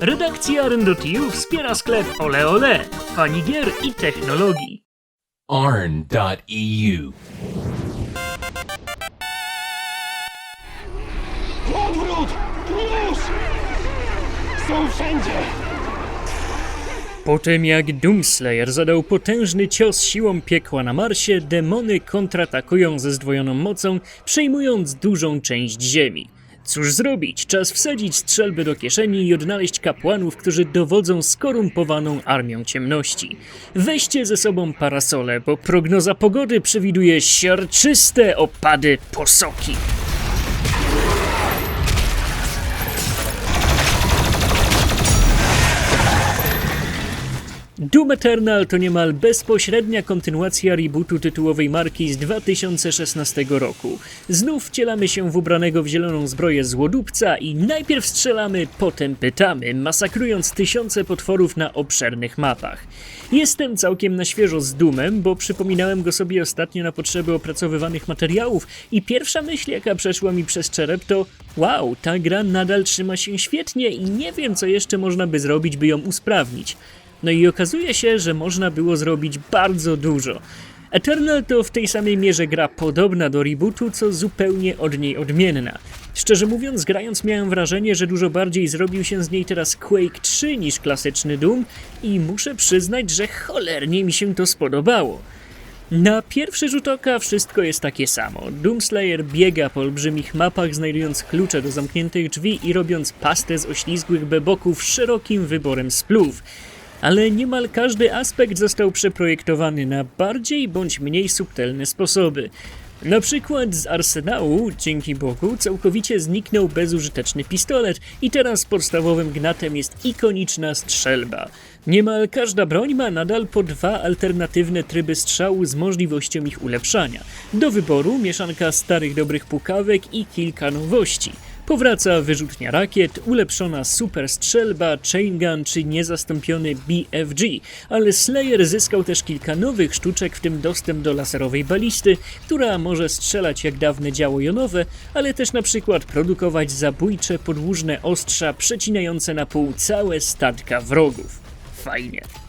Redakcja Rendo.tu wspiera sklep Ole Ole, fani gier i technologii. arn.eu. Odwrót! Już! Są wszędzie! Po tym jak Doomslayer zadał potężny cios siłą piekła na Marsie, demony kontratakują ze zdwojoną mocą, przejmując dużą część Ziemi. Cóż zrobić? Czas wsadzić strzelby do kieszeni i odnaleźć kapłanów, którzy dowodzą skorumpowaną armią ciemności. Weźcie ze sobą parasole, bo prognoza pogody przewiduje siarczyste opady posoki. Doom Eternal to niemal bezpośrednia kontynuacja rebootu tytułowej marki z 2016 roku. Znów wcielamy się w ubranego w zieloną zbroję złodupca i najpierw strzelamy, potem pytamy, masakrując tysiące potworów na obszernych mapach. Jestem całkiem na świeżo z Doomem, bo przypominałem go sobie ostatnio na potrzeby opracowywanych materiałów i pierwsza myśl jaka przeszła mi przez czerep to wow, ta gra nadal trzyma się świetnie i nie wiem co jeszcze można by zrobić, by ją usprawnić. No i okazuje się, że można było zrobić bardzo dużo. Eternal to w tej samej mierze gra podobna do rebootu, co zupełnie od niej odmienna. Szczerze mówiąc, grając miałem wrażenie, że dużo bardziej zrobił się z niej teraz Quake 3 niż klasyczny Doom i muszę przyznać, że cholernie mi się to spodobało. Na pierwszy rzut oka wszystko jest takie samo. Doomslayer biega po olbrzymich mapach, znajdując klucze do zamkniętych drzwi i robiąc pastę z oślizgłych beboków szerokim wyborem splów. Ale niemal każdy aspekt został przeprojektowany na bardziej bądź mniej subtelne sposoby. Na przykład z arsenału, dzięki Bogu, całkowicie zniknął bezużyteczny pistolet i teraz podstawowym gnatem jest ikoniczna strzelba. Niemal każda broń ma nadal po dwa alternatywne tryby strzału z możliwością ich ulepszania. Do wyboru mieszanka starych dobrych pukawek i kilka nowości. Powraca wyrzutnia rakiet, ulepszona super strzelba, chain gun czy niezastąpiony BFG, ale Slayer zyskał też kilka nowych sztuczek, w tym dostęp do laserowej balisty, która może strzelać jak dawne działo jonowe, ale też na przykład produkować zabójcze podłużne ostrza przecinające na pół całe stadka wrogów. Fajnie.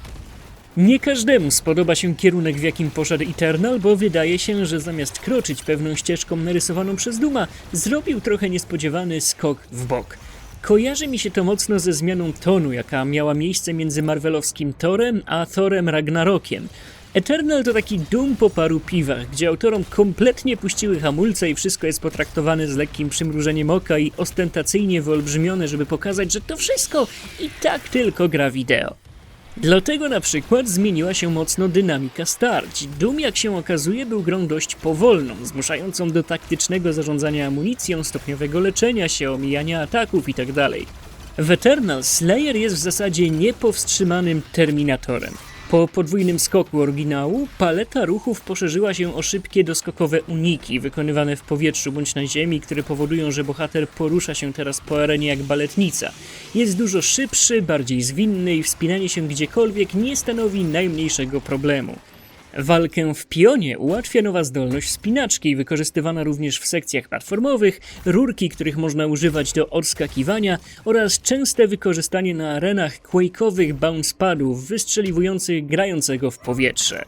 Nie każdemu spodoba się kierunek, w jakim poszedł Eternal, bo wydaje się, że zamiast kroczyć pewną ścieżką narysowaną przez Duma, zrobił trochę niespodziewany skok w bok. Kojarzy mi się to mocno ze zmianą tonu, jaka miała miejsce między marvelowskim Thorem a Thorem Ragnarokiem. Eternal to taki dum po paru piwach, gdzie autorom kompletnie puściły hamulce i wszystko jest potraktowane z lekkim przymrużeniem oka i ostentacyjnie wyolbrzymione, żeby pokazać, że to wszystko i tak tylko gra wideo. Dlatego na przykład zmieniła się mocno dynamika starć. Doom, jak się okazuje, był grą dość powolną, zmuszającą do taktycznego zarządzania amunicją, stopniowego leczenia się, omijania ataków tak itd. W Eternal Slayer jest w zasadzie niepowstrzymanym terminatorem. Po podwójnym skoku oryginału paleta ruchów poszerzyła się o szybkie doskokowe uniki wykonywane w powietrzu bądź na ziemi, które powodują, że bohater porusza się teraz po arenie jak baletnica. Jest dużo szybszy, bardziej zwinny i wspinanie się gdziekolwiek nie stanowi najmniejszego problemu. Walkę w pionie ułatwia nowa zdolność spinaczki, wykorzystywana również w sekcjach platformowych, rurki, których można używać do odskakiwania oraz częste wykorzystanie na arenach quake'owych bouncepadów wystrzeliwujących grającego w powietrze.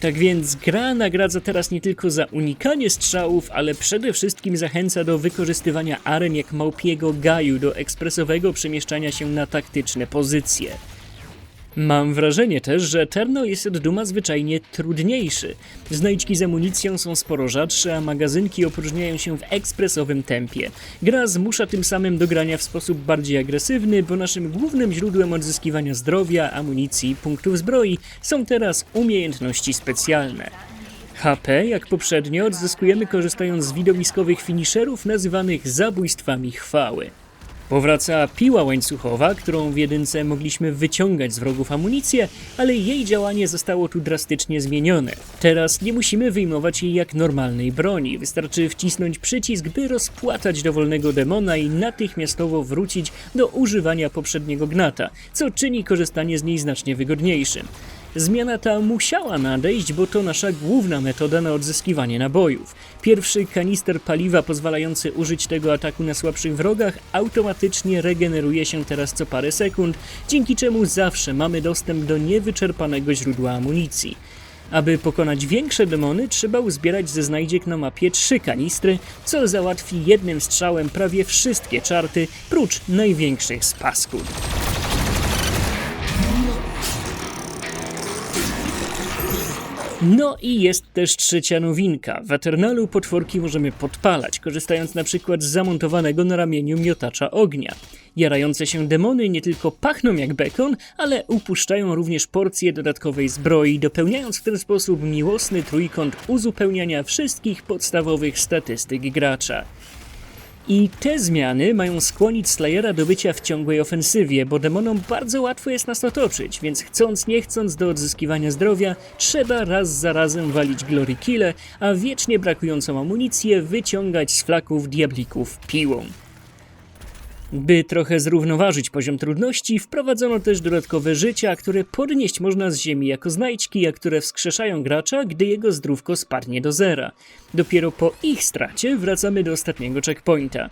Tak więc gra nagradza teraz nie tylko za unikanie strzałów, ale przede wszystkim zachęca do wykorzystywania aren jak małpiego gaju do ekspresowego przemieszczania się na taktyczne pozycje. Mam wrażenie też, że Eternal jest od Duma zwyczajnie trudniejszy. Znajdźki z amunicją są sporo rzadsze, a magazynki opróżniają się w ekspresowym tempie. Gra zmusza tym samym do grania w sposób bardziej agresywny, bo naszym głównym źródłem odzyskiwania zdrowia, amunicji punktów zbroi są teraz umiejętności specjalne. HP, jak poprzednio, odzyskujemy korzystając z widowiskowych finisherów nazywanych zabójstwami chwały. Powraca piła łańcuchowa, którą w jedynce mogliśmy wyciągać z wrogów amunicję, ale jej działanie zostało tu drastycznie zmienione. Teraz nie musimy wyjmować jej jak normalnej broni, wystarczy wcisnąć przycisk, by rozpłatać dowolnego demona i natychmiastowo wrócić do używania poprzedniego gnata, co czyni korzystanie z niej znacznie wygodniejszym. Zmiana ta musiała nadejść, bo to nasza główna metoda na odzyskiwanie nabojów. Pierwszy kanister paliwa pozwalający użyć tego ataku na słabszych wrogach automatycznie regeneruje się teraz co parę sekund, dzięki czemu zawsze mamy dostęp do niewyczerpanego źródła amunicji. Aby pokonać większe demony, trzeba uzbierać ze znajdziek na mapie trzy kanistry, co załatwi jednym strzałem prawie wszystkie czarty, prócz największych z No i jest też trzecia nowinka. W Eternalu potworki możemy podpalać, korzystając na przykład z zamontowanego na ramieniu miotacza ognia. Jarające się demony nie tylko pachną jak bekon, ale upuszczają również porcje dodatkowej zbroi, dopełniając w ten sposób miłosny trójkąt uzupełniania wszystkich podstawowych statystyk gracza. I te zmiany mają skłonić Slayera do bycia w ciągłej ofensywie, bo demonom bardzo łatwo jest nas otoczyć, więc chcąc nie chcąc do odzyskiwania zdrowia, trzeba raz za razem walić glory kille, a wiecznie brakującą amunicję wyciągać z flaków diablików piłą. By trochę zrównoważyć poziom trudności, wprowadzono też dodatkowe życia, które podnieść można z ziemi jako znajdźki, a które wskrzeszają gracza, gdy jego zdrówko spadnie do zera. Dopiero po ich stracie wracamy do ostatniego checkpointa.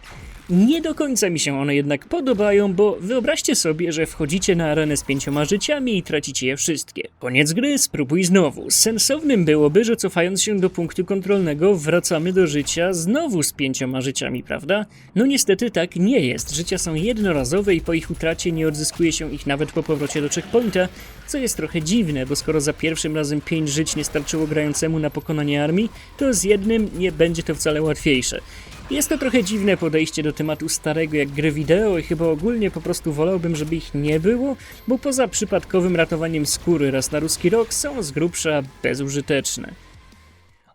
Nie do końca mi się one jednak podobają, bo wyobraźcie sobie, że wchodzicie na arenę z pięcioma życiami i tracicie je wszystkie. Koniec gry, spróbuj znowu. Sensownym byłoby, że cofając się do punktu kontrolnego, wracamy do życia znowu z pięcioma życiami, prawda? No niestety tak nie jest. Życia są jednorazowe i po ich utracie nie odzyskuje się ich nawet po powrocie do checkpointa, co jest trochę dziwne, bo skoro za pierwszym razem pięć żyć nie starczyło grającemu na pokonanie armii, to z jednym nie będzie to wcale łatwiejsze. Jest to trochę dziwne podejście do tematu starego jak gry wideo i chyba ogólnie po prostu wolałbym, żeby ich nie było, bo poza przypadkowym ratowaniem skóry raz na ruski rok są z grubsza bezużyteczne.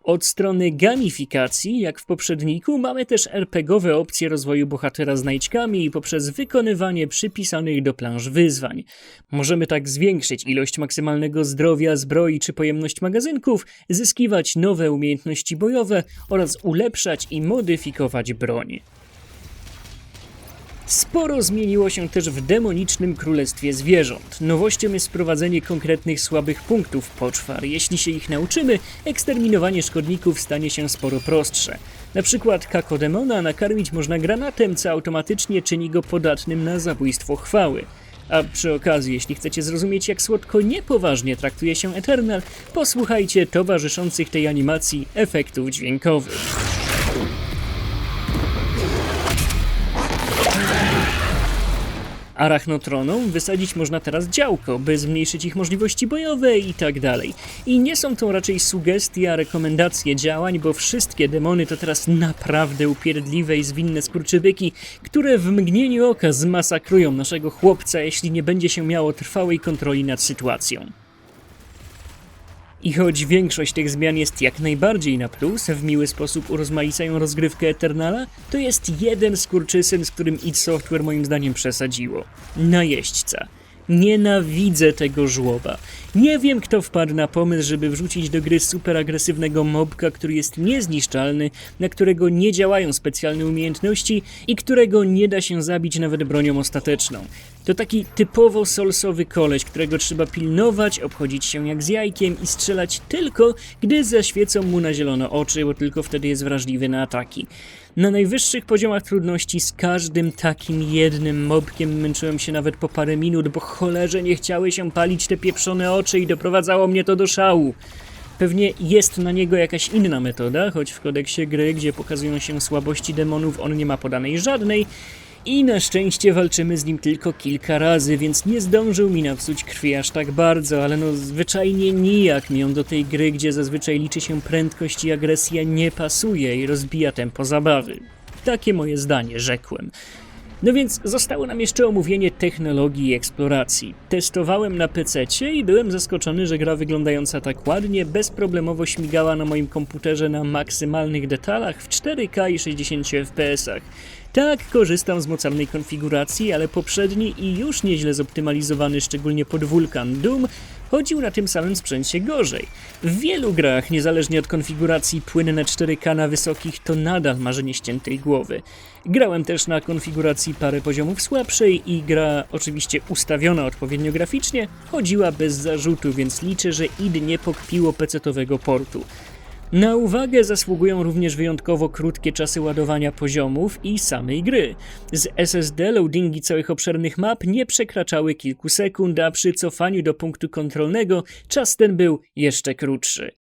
Od strony gamifikacji, jak w poprzedniku, mamy też RPGowe opcje rozwoju bohatera znajdźkami i poprzez wykonywanie przypisanych do planż wyzwań. Możemy tak zwiększyć ilość maksymalnego zdrowia, zbroi czy pojemność magazynków, zyskiwać nowe umiejętności bojowe oraz ulepszać i modyfikować broń. Sporo zmieniło się też w demonicznym królestwie zwierząt. Nowością jest wprowadzenie konkretnych słabych punktów poczwar. Jeśli się ich nauczymy, eksterminowanie szkodników stanie się sporo prostsze. Na przykład kakodemona nakarmić można granatem, co automatycznie czyni go podatnym na zabójstwo chwały. A przy okazji, jeśli chcecie zrozumieć, jak słodko niepoważnie traktuje się Eternal, posłuchajcie towarzyszących tej animacji efektów dźwiękowych. Arachnotronom wysadzić można teraz działko, by zmniejszyć ich możliwości bojowe i tak dalej. I nie są to raczej sugestie, a rekomendacje działań, bo wszystkie demony to teraz naprawdę upierdliwe i zwinne skurczybyki, które w mgnieniu oka zmasakrują naszego chłopca, jeśli nie będzie się miało trwałej kontroli nad sytuacją. I choć większość tych zmian jest jak najbardziej na plus, w miły sposób urozmaicają rozgrywkę Eternala, to jest jeden skurczysyn, z którym id Software moim zdaniem przesadziło. Najeźdźca. Nienawidzę tego żłoba. Nie wiem, kto wpadł na pomysł, żeby wrzucić do gry super agresywnego mobka, który jest niezniszczalny, na którego nie działają specjalne umiejętności i którego nie da się zabić nawet bronią ostateczną. To taki typowo solsowy koleś, którego trzeba pilnować, obchodzić się jak z jajkiem i strzelać tylko, gdy zaświecą mu na zielono oczy, bo tylko wtedy jest wrażliwy na ataki. Na najwyższych poziomach trudności z każdym takim jednym mobkiem męczyłem się nawet po parę minut, bo cholerze nie chciały się palić te pieprzone oczy i doprowadzało mnie to do szału. Pewnie jest na niego jakaś inna metoda, choć w kodeksie gry, gdzie pokazują się słabości demonów, on nie ma podanej żadnej. I na szczęście walczymy z nim tylko kilka razy, więc nie zdążył mi napsuć krwi aż tak bardzo, ale no zwyczajnie nijak mi on do tej gry, gdzie zazwyczaj liczy się prędkość i agresja, nie pasuje i rozbija tempo zabawy. Takie moje zdanie, rzekłem. No więc zostało nam jeszcze omówienie technologii i eksploracji. Testowałem na PC i byłem zaskoczony, że gra wyglądająca tak ładnie bezproblemowo śmigała na moim komputerze na maksymalnych detalach w 4K i 60 FPS. Tak, korzystam z mocarnej konfiguracji, ale poprzedni i już nieźle zoptymalizowany, szczególnie pod Vulkan Doom, chodził na tym samym sprzęcie gorzej. W wielu grach, niezależnie od konfiguracji, płynne 4K na wysokich to nadal marzenie ściętej głowy. Grałem też na konfiguracji parę poziomów słabszej i gra, oczywiście ustawiona odpowiednio graficznie, chodziła bez zarzutu, więc liczę, że id nie pokpiło pecetowego portu. Na uwagę zasługują również wyjątkowo krótkie czasy ładowania poziomów i samej gry. Z SSD loadingi całych obszernych map nie przekraczały kilku sekund, a przy cofaniu do punktu kontrolnego czas ten był jeszcze krótszy.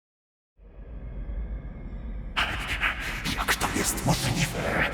Jak to jest możliwe?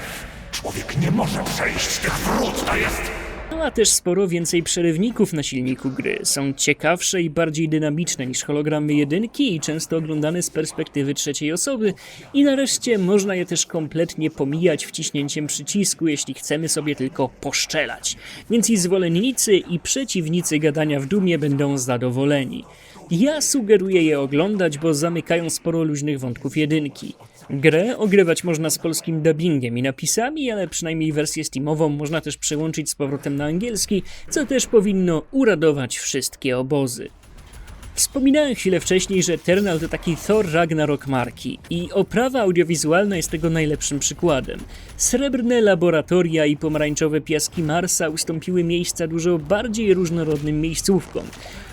Człowiek nie może przejść tych wrót, to jest... No a też sporo więcej przerywników na silniku gry. Są ciekawsze i bardziej dynamiczne niż hologramy jedynki i często oglądane z perspektywy trzeciej osoby. I nareszcie można je też kompletnie pomijać wciśnięciem przycisku, jeśli chcemy sobie tylko poszczelać. Więc i zwolennicy i przeciwnicy gadania w dumie będą zadowoleni. Ja sugeruję je oglądać, bo zamykają sporo luźnych wątków jedynki. Grę ogrywać można z polskim dubbingiem i napisami, ale przynajmniej wersję Steamową można też przełączyć z powrotem na angielski, co też powinno uradować wszystkie obozy. Wspominałem chwilę wcześniej, że Eternal to taki Thor Ragnarok marki i oprawa audiowizualna jest tego najlepszym przykładem. Srebrne laboratoria i pomarańczowe piaski Marsa ustąpiły miejsca dużo bardziej różnorodnym miejscówkom.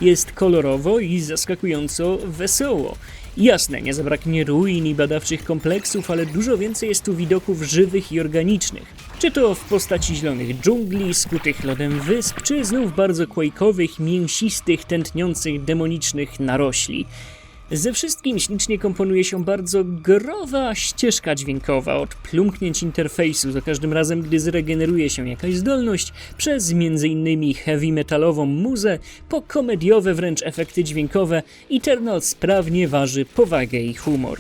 Jest kolorowo i zaskakująco wesoło. Jasne, nie zabraknie ruin i badawczych kompleksów, ale dużo więcej jest tu widoków żywych i organicznych. Czy to w postaci zielonych dżungli, skutych lodem wysp, czy znów bardzo quake'owych, mięsistych, tętniących, demonicznych narośli. Ze wszystkim ślicznie komponuje się bardzo growa ścieżka dźwiękowa od plumknięć interfejsu za każdym razem, gdy zregeneruje się jakaś zdolność, przez m.in. heavy metalową muzę, po komediowe wręcz efekty dźwiękowe, Eternal sprawnie waży powagę i humor.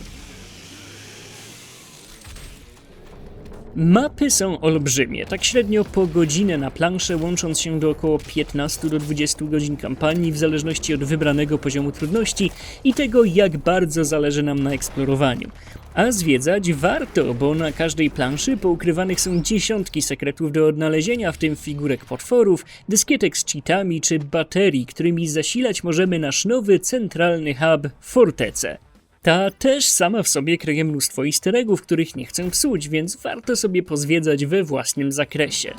Mapy są olbrzymie, tak średnio po godzinę na planszę, łącząc się do około 15 do 20 godzin kampanii w zależności od wybranego poziomu trudności i tego, jak bardzo zależy nam na eksplorowaniu. A zwiedzać warto, bo na każdej planszy poukrywanych są dziesiątki sekretów do odnalezienia, w tym figurek potworów, dyskietek z cheatami czy baterii, którymi zasilać możemy nasz nowy centralny hub Fortecę. Ta też sama w sobie kryje mnóstwo easter których nie chcę psuć, więc warto sobie pozwiedzać we własnym zakresie.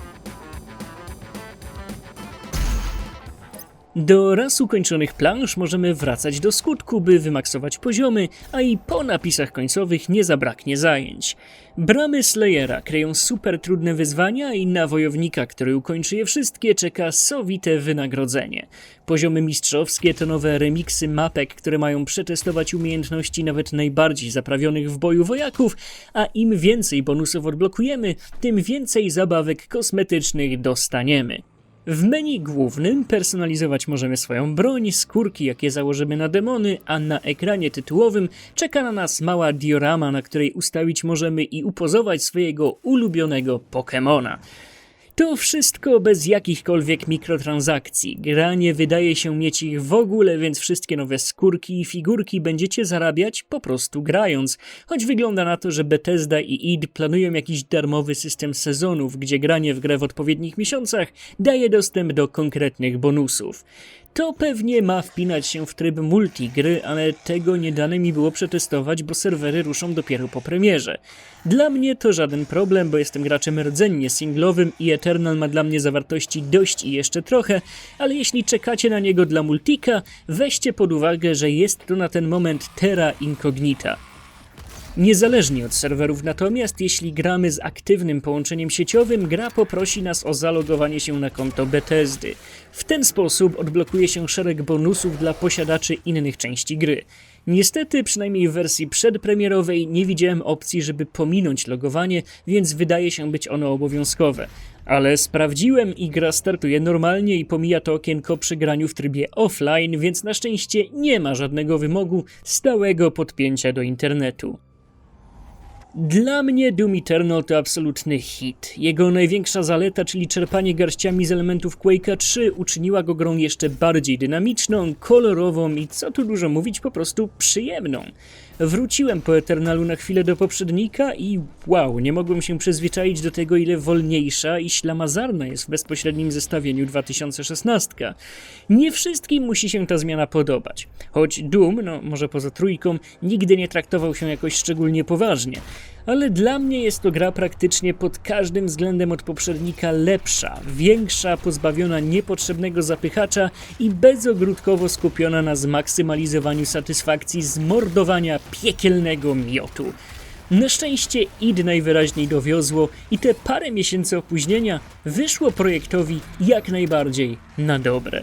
Do raz ukończonych plansz możemy wracać do skutku, by wymaksować poziomy, a i po napisach końcowych nie zabraknie zajęć. Bramy Slayera kryją super trudne wyzwania i na wojownika, który ukończy je wszystkie, czeka sowite wynagrodzenie. Poziomy mistrzowskie to nowe remiksy mapek, które mają przetestować umiejętności nawet najbardziej zaprawionych w boju wojaków, a im więcej bonusów odblokujemy, tym więcej zabawek kosmetycznych dostaniemy. W menu głównym personalizować możemy swoją broń, skórki jakie założymy na demony, a na ekranie tytułowym czeka na nas mała diorama, na której ustawić możemy i upozować swojego ulubionego Pokemona. To wszystko bez jakichkolwiek mikrotransakcji. Gra nie wydaje się mieć ich w ogóle, więc wszystkie nowe skórki i figurki będziecie zarabiać po prostu grając. Choć wygląda na to, że Bethesda i id planują jakiś darmowy system sezonów, gdzie granie w grę w odpowiednich miesiącach daje dostęp do konkretnych bonusów. To pewnie ma wpinać się w tryb multigry, ale tego nie dane mi było przetestować, bo serwery ruszą dopiero po premierze. Dla mnie to żaden problem, bo jestem graczem rdzennie singlowym i Eternal ma dla mnie zawartości dość i jeszcze trochę, ale jeśli czekacie na niego dla multika, weźcie pod uwagę, że jest to na ten moment terra incognita. Niezależnie od serwerów natomiast, jeśli gramy z aktywnym połączeniem sieciowym, gra poprosi nas o zalogowanie się na konto Bethesdy. W ten sposób odblokuje się szereg bonusów dla posiadaczy innych części gry. Niestety, przynajmniej w wersji przedpremierowej, nie widziałem opcji, żeby pominąć logowanie, więc wydaje się być ono obowiązkowe. Ale sprawdziłem i gra startuje normalnie i pomija to okienko przy graniu w trybie offline, więc na szczęście nie ma żadnego wymogu stałego podpięcia do internetu. Dla mnie Doom Eternal to absolutny hit. Jego największa zaleta, czyli czerpanie garściami z elementów Quake'a 3, uczyniła go grą jeszcze bardziej dynamiczną, kolorową i co tu dużo mówić, po prostu przyjemną. Wróciłem po Eternalu na chwilę do poprzednika i wow, nie mogłem się przyzwyczaić do tego, ile wolniejsza i ślamazarna jest w bezpośrednim zestawieniu 2016. Nie wszystkim musi się ta zmiana podobać. Choć Doom, no może poza trójką, nigdy nie traktował się jakoś szczególnie poważnie. Ale dla mnie jest to gra praktycznie pod każdym względem od poprzednika lepsza, większa, pozbawiona niepotrzebnego zapychacza i bezogródkowo skupiona na zmaksymalizowaniu satysfakcji z mordowania piekielnego miotu. Na szczęście id najwyraźniej dowiozło i te parę miesięcy opóźnienia wyszło projektowi jak najbardziej na dobre.